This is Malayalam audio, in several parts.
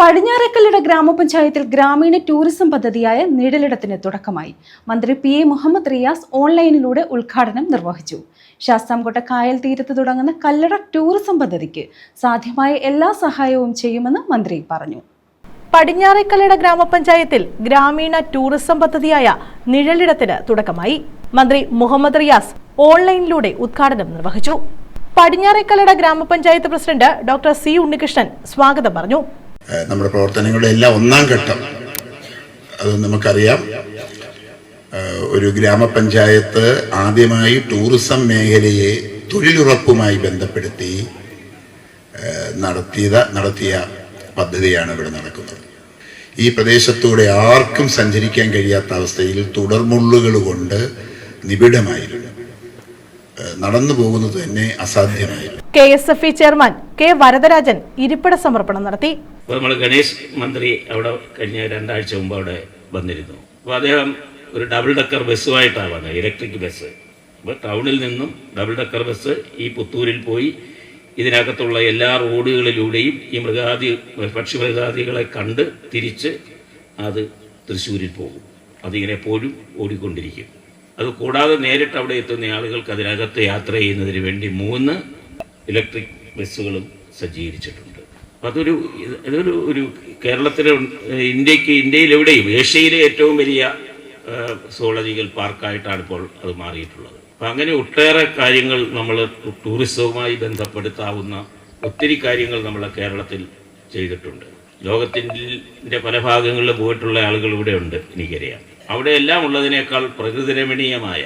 പടിഞ്ഞാറേക്കല്ലട ഗ്രാമപഞ്ചായത്തിൽ ഗ്രാമീണ ടൂറിസം പദ്ധതിയായ നിഴലിടത്തിന് തുടക്കമായി. മന്ത്രി പി എ മുഹമ്മദ് റിയാസ് ഓൺലൈനിലൂടെ ഉദ്ഘാടനം നിർവഹിച്ചു. ശാസ്താംകോട്ട കായൽ തീരത്ത് തുടങ്ങുന്ന കല്ലട ടൂറിസം പദ്ധതിക്ക് സാധ്യമായ എല്ലാ സഹായവും ചെയ്യുമെന്ന് മന്ത്രി പറഞ്ഞു. പടിഞ്ഞാറേക്കല്ലട ഗ്രാമപഞ്ചായത്തിൽ ഗ്രാമീണ ടൂറിസം പദ്ധതിയായ നിഴലിടത്തിന് തുടക്കമായി. മന്ത്രി മുഹമ്മദ് റിയാസ് ഓൺലൈനിലൂടെ ഉദ്ഘാടനം നിർവഹിച്ചു. പടിഞ്ഞാറേക്കല്ലട ഗ്രാമപഞ്ചായത്ത് പ്രസിഡന്റ് ഡോക്ടർ സി ഉണ്ണികൃഷ്ണൻ സ്വാഗതം പറഞ്ഞു. നമ്മുടെ പ്രവർത്തനങ്ങളുടെ എല്ലാം ഒന്നാം ഘട്ടം. അത് നമുക്കറിയാം. ഒരു ഗ്രാമപഞ്ചായത്ത് ആദ്യമായി ടൂറിസം മേഖലയെ തൊഴിലുറപ്പുമായി ബന്ധപ്പെടുത്തി നടത്തിയത് നടത്തിയ പദ്ധതിയാണ് ഇവിടെ നടക്കുന്നത്. ഈ പ്രദേശത്തൂടെ ആർക്കും സഞ്ചരിക്കാൻ കഴിയാത്ത അവസ്ഥയിൽ തുടർമുള്ളുകൾ കൊണ്ട് നിബിഡമായിരുന്നു. നടന്നു പോകുന്നത് തന്നെ അസാധ്യമായിരുന്നു K S F E chairman K Varadarajan ഇരിപ്പിട സമർപ്പണം നടത്തി. അപ്പോൾ നമ്മൾ ഗണേഷ് മന്ത്രി അവിടെ കഴിഞ്ഞ രണ്ടാഴ്ച മുമ്പ് അവിടെ വന്നിരുന്നു. അപ്പോൾ അദ്ദേഹം ഒരു ഡബിൾ ഡക്കർ ബസ്സുമായിട്ടാണ് വന്നത് ഇലക്ട്രിക് ബസ്. അപ്പോൾ ടൗണിൽ നിന്നും ഡബിൾ ഡക്കർ ബസ് ഈ പുത്തൂരിൽ പോയി ഇതിനകത്തുള്ള എല്ലാ റോഡുകളിലൂടെയും ഈ മൃഗാദി പക്ഷിമൃഗാദികളെ കണ്ട് തിരിച്ച് അത് തൃശ്ശൂരിൽ പോകും. അതിങ്ങനെ എപ്പോഴും ഓടിക്കൊണ്ടിരിക്കും. അത് കൂടാതെ നേരിട്ട് അവിടെ എത്തുന്ന ആളുകൾക്ക് അതിനകത്ത് യാത്ര ചെയ്യുന്നതിന് വേണ്ടി മൂന്ന് ഇലക്ട്രിക് ബസ്സുകളും സജ്ജീകരിച്ചിട്ടുണ്ട്. അപ്പം അതൊരു ഒരു കേരളത്തിലെ ഇന്ത്യയ്ക്ക് ഇന്ത്യയ്ക്ക് ഇന്ത്യയിലെവിടെയും ഏഷ്യയിലെ ഏറ്റവും വലിയ സോളജിക്കൽ പാർക്കായിട്ടാണ് ഇപ്പോൾ അത് മാറിയിട്ടുള്ളത്. അപ്പം അങ്ങനെ ഒട്ടേറെ കാര്യങ്ങൾ നമ്മൾ ടൂറിസവുമായി ബന്ധപ്പെടുത്താവുന്ന ഒത്തിരി കാര്യങ്ങൾ നമ്മൾ കേരളത്തിൽ ചെയ്തിട്ടുണ്ട്. ലോകത്തിന്റെ പല ഭാഗങ്ങളിലും പോയിട്ടുള്ള ആളുകൾ ഇവിടെ ഉണ്ട് എനിക്കറിയാം അവിടെ എല്ലാം ഉള്ളതിനേക്കാൾ പ്രകൃതിരമണീയമായ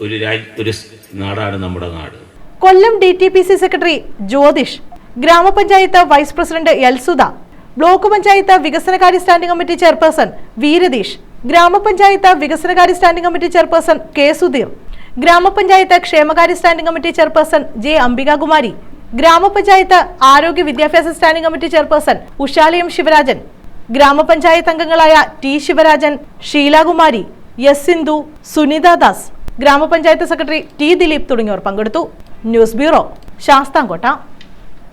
ഒരു രാജ് ഒരു നാടാണ് നമ്മുടെ നാട്. Kollam D T P C secretary Jyothish grama panchayat vice president എൽസുധ block panchayat വികസനകാര്യ സ്റ്റാൻഡിംഗ് കമ്മിറ്റി ചെയർപേഴ്സൺ വീരതീഷ് ഗ്രാമപഞ്ചായത്ത് വികസനകാര്യ standing committee chairperson K Sudheer grama panchayat ക്ഷേമകാര്യ standing committee chairperson J Ambikakumari grama panchayat ആരോഗ്യ വിദ്യാഭ്യാസ standing committee chairperson Ushalayam Sivarajan grama panchayat അംഗങ്ങളായ T Sivarajan Sheelakumari S Sindhu Sunitha Das grama panchayat secretary T Dileep തുടങ്ങിയവർ പങ്കെടുത്തു. News bureau Sasthamkotta.